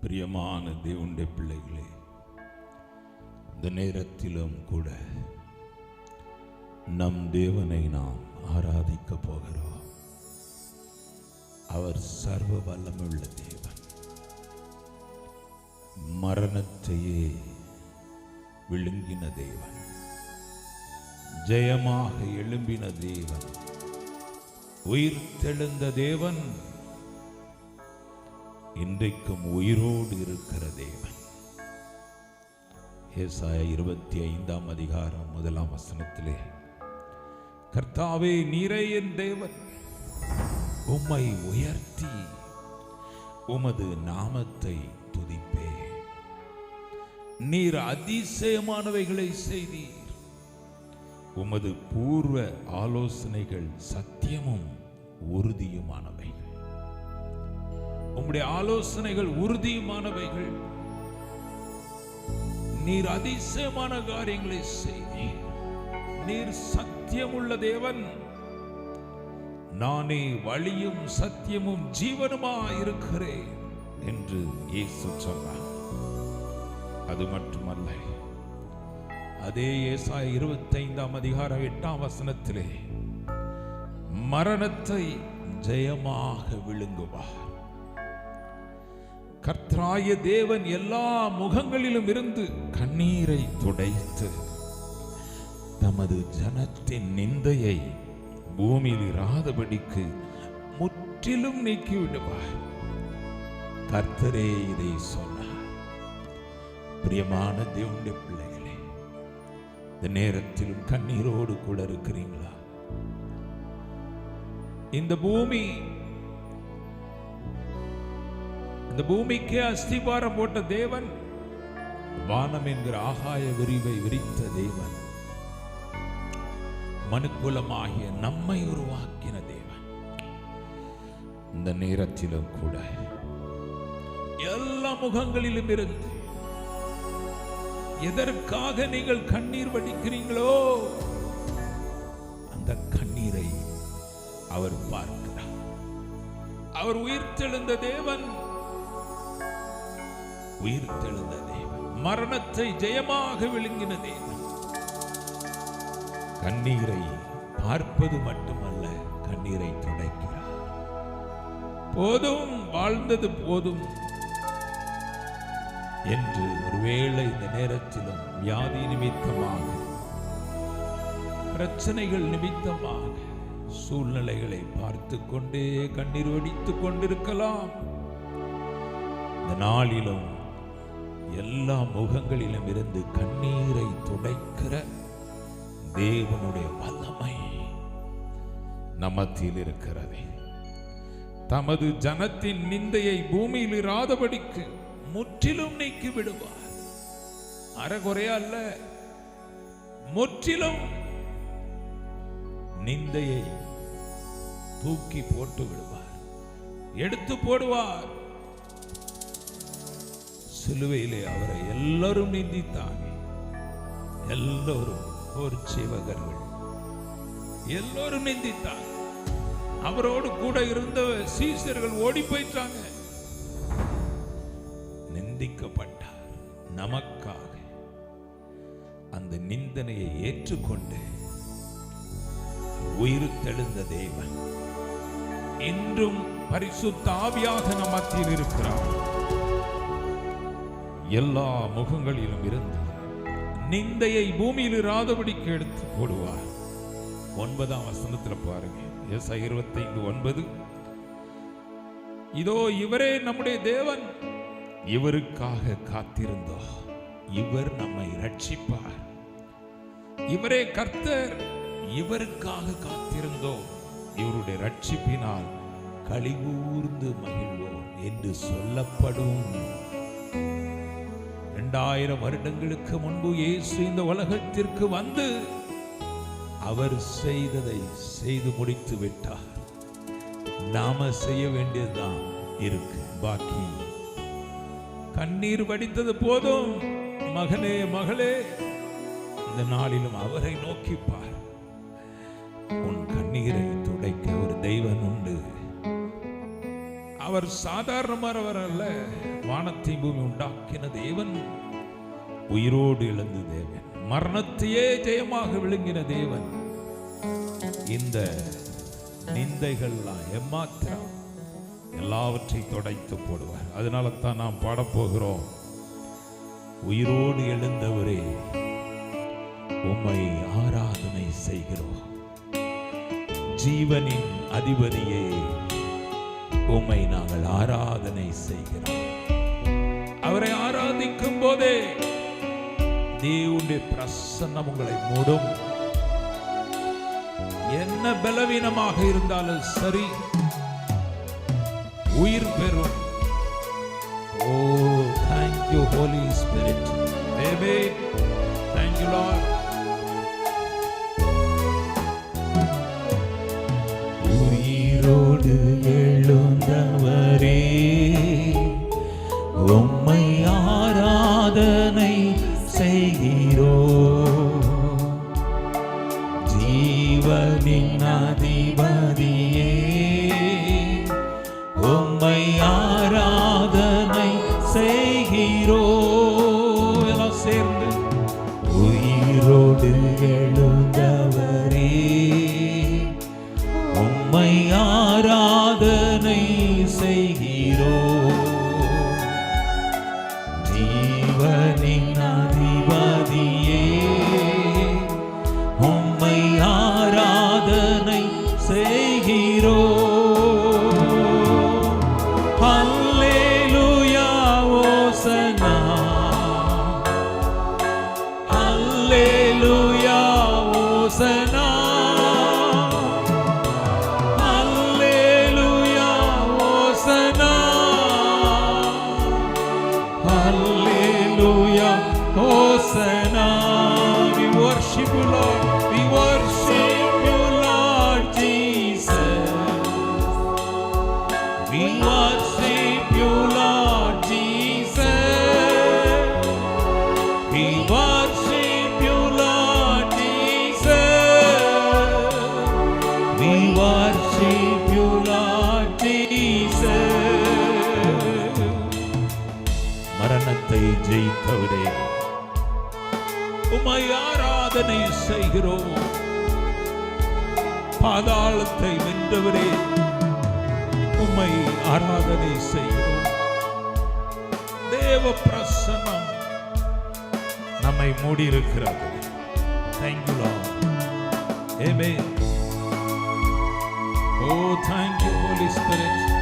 பிரியமான தேவனுடைய பிள்ளைகளே இந்த நேரத்திலும் கூட நம் தேவனை நாம் ஆராதிக்க போகிறோம். அவர் சர்வ வல்லமுள்ள தேவன். மரணத்தையே விழுங்கின தேவன். ஜெயமாக எழும்பின தேவன். உயிர் தெழுந்த தேவன். இன்றைக்கும் உயிரோடு இருக்கிற தேவன். ஏசாய இருபத்தி ஐந்தாம் அதிகாரம் முதலாம் வசனத்திலே கர்த்தாவே நீரே என் தேவன் உம்மை உயர்த்தி உமது நாமத்தை துதிப்பே நீர் அதிசயமானவைகளை செய்தீர். உமது பூர்வ ஆலோசனைகள் சத்தியமும் உறுதியுமானவைகள் உம்முடைய ஆலோசனைகள் உறுதியுமானவைகள். நீர் அதிசயமான காரியங்களை செய்தீர் நீர் சத்தியமுள்ள தேவன். நானே வழியும் சத்தியமும் ஜீவனுமா இருக்கிறேன் என்று இயேசு சொன்னார். அது மட்டுமல்ல. அதே ஏசாய இருபத்தைந்தாம் அதிகாரம் எட்டாம் வசனத்திலே மரணத்தை ஜெயமாக விழுங்குவார். கர்த்தராய தேவன் எல்லா முகங்களிலும் இருந்து கண்ணீரை துடைத்து தமது ஜனத்தின் நிந்தையை பூமியில் இராதபடிக்கு முற்றிலும் நீக்கிவிடுவார். கர்த்தரே இதை சொன்னார். பிரியமான தேவனுடைய பிள்ளைகளே இந்த நேரத்திலும் கண்ணீரோடு கூட இருக்கிறீங்களா இந்த பூமி இந்த பூமிக்கு அஸ்திபாரம் போட்ட தேவன் வானம் என்கிற ஆகாய விரிவை விரித்த தேவன். மனுக்குலமாகிய நம்மை உருவாக்கின தேவன். இந்த நேரத்திலும் கூட எல்லா முகங்களிலும் இருந்து எதற்காக நீங்கள் கண்ணீர் வடிக்கிறீங்களோ அந்த கண்ணீரை அவர் பார்க்கிறார். அவர் உயிர்த்தெழுந்த தேவன் உயிர்த்தெழுந்த தேவன். மரணத்தை ஜெயமாக விழுங்கின தேவன். கண்ணீரை பார்ப்பது மட்டுமல்ல கண்ணீரை துடைக்கிறார். போதும் வாழ்ந்தது போதும் என்று ஒருவேளை இந்த நேரத்திலும் வியாதி நிமித்தமாக பிரச்சனைகள் நிமித்தமாக சூழ்நிலைகளை பார்த்து கொண்டே கண்ணீர் வடித்துக் கொண்டிருக்கலாம். இந்த நாளிலும் எல்லா முகங்களிலும் இருந்து கண்ணீரை துடைக்கிற தேவனுடைய வல்லமை நமத்தில் இருக்கிறது. தமது ஜனத்தின் நிந்தையை பூமியில் இராதபடிக்கு முற்றிலும் நீக்கி விடுவார். அறகுறையா அல்ல முற்றிலும் நிந்தையை தூக்கி போட்டு விடுவார். எடுத்து போடுவார். சிலுவையிலே அவரை எல்லாரும் நிந்தித்தாங்க எல்லோரும் ஒரு சேவகர்கள் எல்லோரும் நிந்தித்தாங்க அவரோடு கூட இருந்த சீசர்கள் ஓடி போயிட்டாங்க. நிந்திக்கப்பட்டார் நமக்காக. அந்த நிந்தனையை ஏற்றுக்கொண்டு உயிர் தெழுந்த தேவன். இன்றும் பரிசுத்தாவியாக ஆவியாக இருக்கிறார். எல்லா முகங்களிலும் இருந்து நிந்தையை பூமியில் இராதபடிக்கு எடுத்து போடுவார். ஒன்பதாம் வசனத்தில் பாருங்க. எஸ் இருபத்தைந்து ஒன்பது. இதோ இவரே நம்முடைய தேவன். இவருக்காக காத்திருந்தோம். இவர் நம்மை ரட்சிப்பார் இவரே கர்த்தர். இவருக்காக காத்திருந்தோம். இவருடைய ரட்சிப்பினால் கழிவூர்ந்து மகிழ்வோம் என்று சொல்லப்படும். இரண்டாயிரம் வருடங்களுக்கு முன்பு இயேசு இந்த உலகத்திற்கு வந்து அவர் செய்ததை செய்து முடித்து விட்டார். நாம செய்ய வேண்டியதுதான் இருக்கு பாக்கி. கண்ணீர் வடித்தது போதும். மகனே மகளே இந்த நாளிலும் அவரை நோக்கி பார் உன் கண்ணீரை அவர் சாதாரணமானவர் அல்ல வானத்தை பூமி உண்டாக்கின தேவன் உயிரோடு எழுந்த தேவன் மரணத்தையே ஜெயமாக விழுங்கின தேவன். இந்த நிந்தைகள்லாம் எம்மாத்திரம் எல்லாவற்றையும் தொடைத்து போடுவார். அதனால தான் நாம் பாடப்போகிறோம். உயிரோடு எழுந்தவரே உம்மை ஆராதனை செய்கிறோம். ஜீவனின் அதிபதியே உம்மை நாங்கள் ஆராதனை செய்கிறோம். அவரை ஆராதிக்கும் போதே தேவனுடைய பிரசன்னம் உங்களை மூடும். என்ன பலவீனமாக இருந்தாலும் சரி உயிர் பெறும். ஓ தேங்க்யூ ஹோலி ஸ்பிரிட் பேபே தேங்க்யூ லார்ட் உயிரோடு எழும் எழுந்தவரே உம்மை ஆராதனை செய்கிறோ. ஜீவனின் அதிபதியே உம்மை ஆராதனை ஜெயித்தவரே. உமை ஆராதனை செய்கிறோம். பாதாளத்தை வென்றவரே உம்மை ஆராதனை செய்கிறோம். தேவ பிரசனம் நம்மை மூடியிருக்கிறது. தேங்க்யூலா ஏமே ஓ thank you holy spirit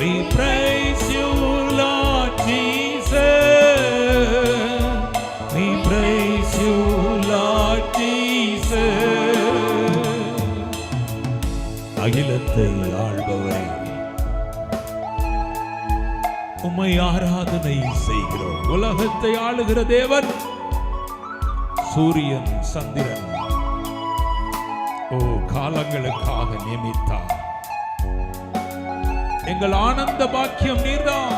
We praise you, Lord Jesus. We praise you, Lord Jesus. அகிலத்தை ஆள்பவரே உம்மை ஆராதனை செய்கிறோம் உலகத்தை ஆளுகிற தேவன் சூரியன் சந்திரன் ஓ காலங்களுக்காக நியமித்தார் எங்கள் ஆனந்த பாக்கியம் நீர்தான்.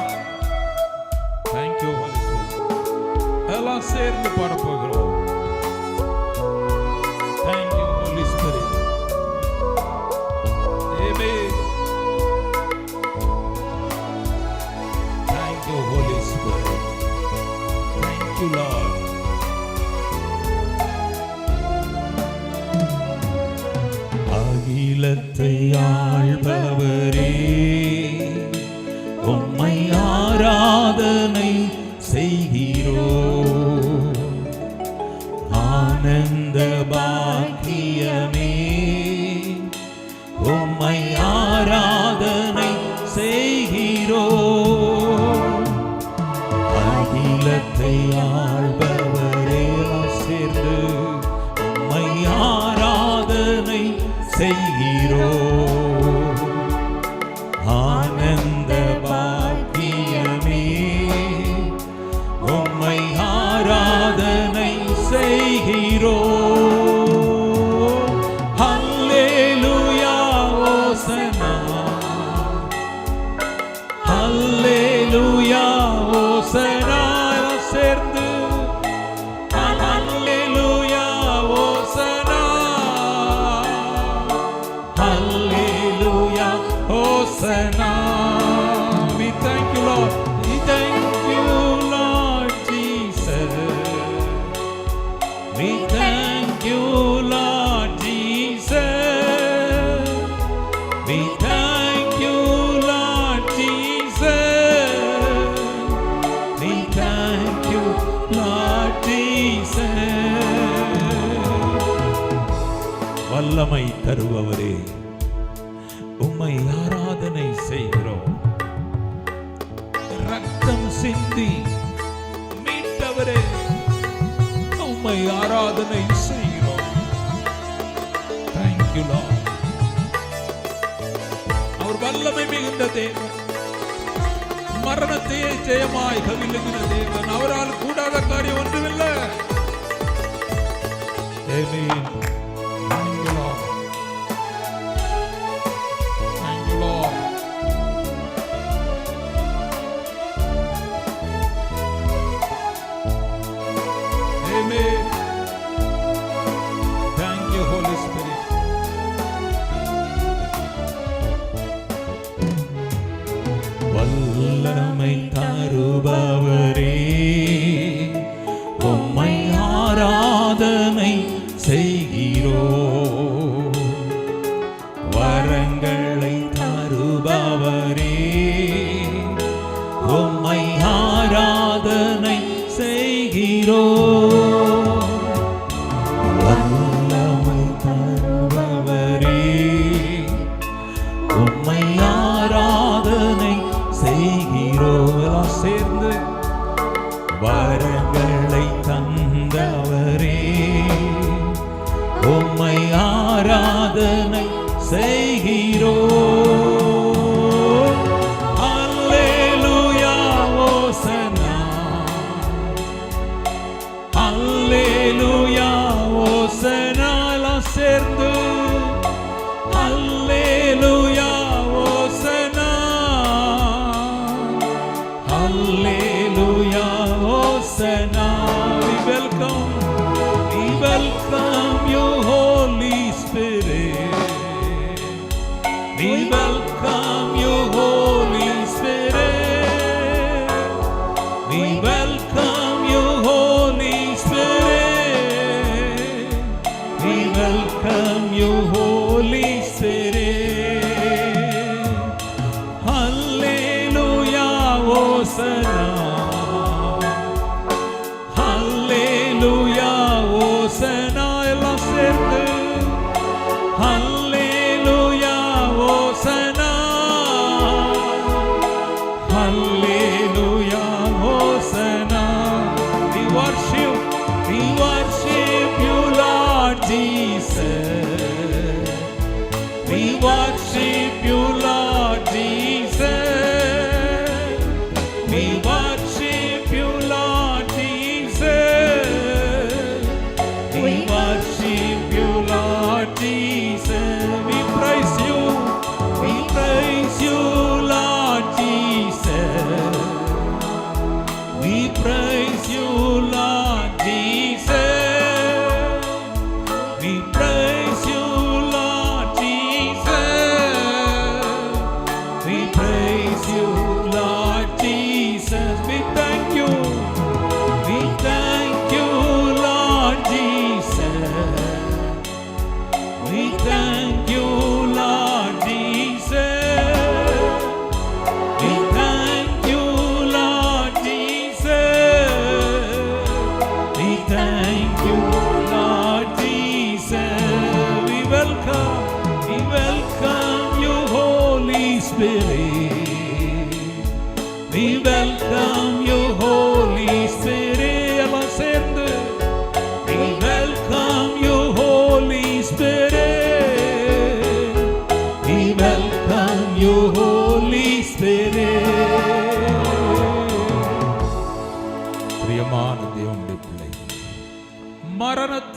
தேங்க்யூ எல்லாம் சேர்ந்து பாட priyame thank you, Lord Jesus. வல்லமை தருபவரே உம்மை ஆராதனை செய்கிறோம். ரத்தம் சிந்தி மீட்டவரே உம்மை ஆராதனை செய்கிறோம். தேங்க்யூ அவர் வல்லமை மிகுந்த தேவன். மரணத்தையே ஜெயமாய் கவிழுகிற தேவன். அவரால் கூடாத காரியம் ஒன்றுமில்லை. We if you, love.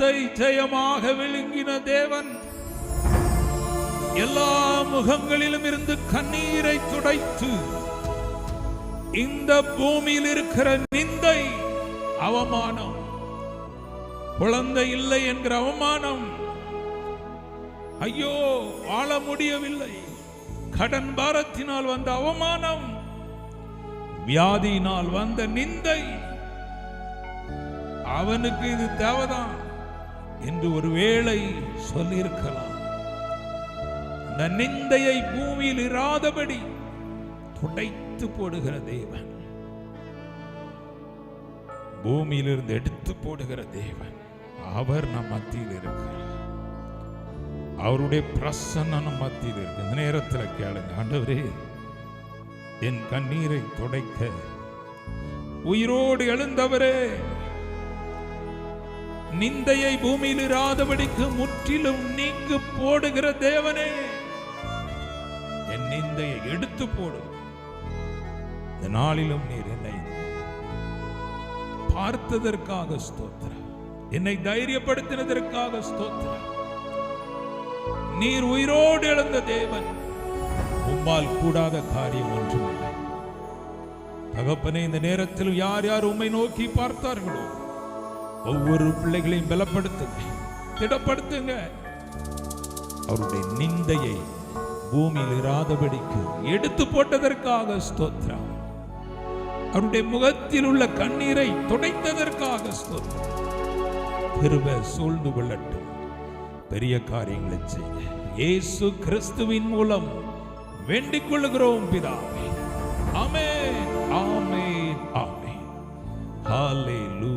மரணத்தை ஜெயமாக விழுங்கின தேவன் எல்லா முகங்களிலும் இருந்து கண்ணீரை துடைத்து இந்த பூமியில் இருக்கிற நிந்தை அவமானம் குழந்தை இல்லை என்கிற அவமானம். ஐயோ வாழ முடியவில்லை. கடன் பாரத்தினால் வந்த அவமானம் வியாதியினால் வந்த நிந்தை. அவனுக்கு இது தேவைதான். என்று ஒருவேளை சொல்லியிருக்கலாம். அந்த நிந்தையை பூமியில் இராதபடி துடைத்து போடுகிற தேவன். பூமியிலிருந்து எடுத்து போடுகிற தேவன். அவர் நம் மத்தியில் இருக்கிறார். அவருடைய பிரசன்னம் நம் மத்தியில் இருக்கு. இந்த நேரத்தில் கேளுங்க ஆண்டவரே என் கண்ணீரை துடைக்க. உயிரோடு எழுந்தவரே நிந்தையை பூமியில் இராதபடிக்கு முற்றிலும் நீங்கு போடுகிற தேவனே. என் நிந்தையை எடுத்து போடு. இந்த நாளிலும் நீர் என்னை பார்த்ததற்காக ஸ்தோத்திர. என்னை தைரியப்படுத்தினதற்காக ஸ்தோத்திர. நீர் உயிரோடு எழுந்த தேவன். உம்மால் கூடாத காரியம் ஒன்றுமில்லை. தகப்பனே இந்த நேரத்தில் யார் யார் உம்மை நோக்கி பார்த்தார்களோ ஒவ்வொரு பிள்ளைகளையும் பலப்படுத்துங்க. திடப்படுத்துங்க. அவருடைய நிந்தையை பூமியில் இராதபடிக்கு எடுத்து போட்டதற்காக ஸ்தோத்ரா அவருடைய முகத்தில் உள்ள கண்ணீரை துடைத்ததற்காக ஸ்தோத்ரம் திருவ சூழ்ந்து கொள்ளட்டும். பெரிய காரியங்களை செய்ய இயேசு கிறிஸ்துவின் மூலம் வேண்டிக் கொள்ளுகிறோம் பிதாவே. ஆமே ஆமே ஆமே ஹாலே லூ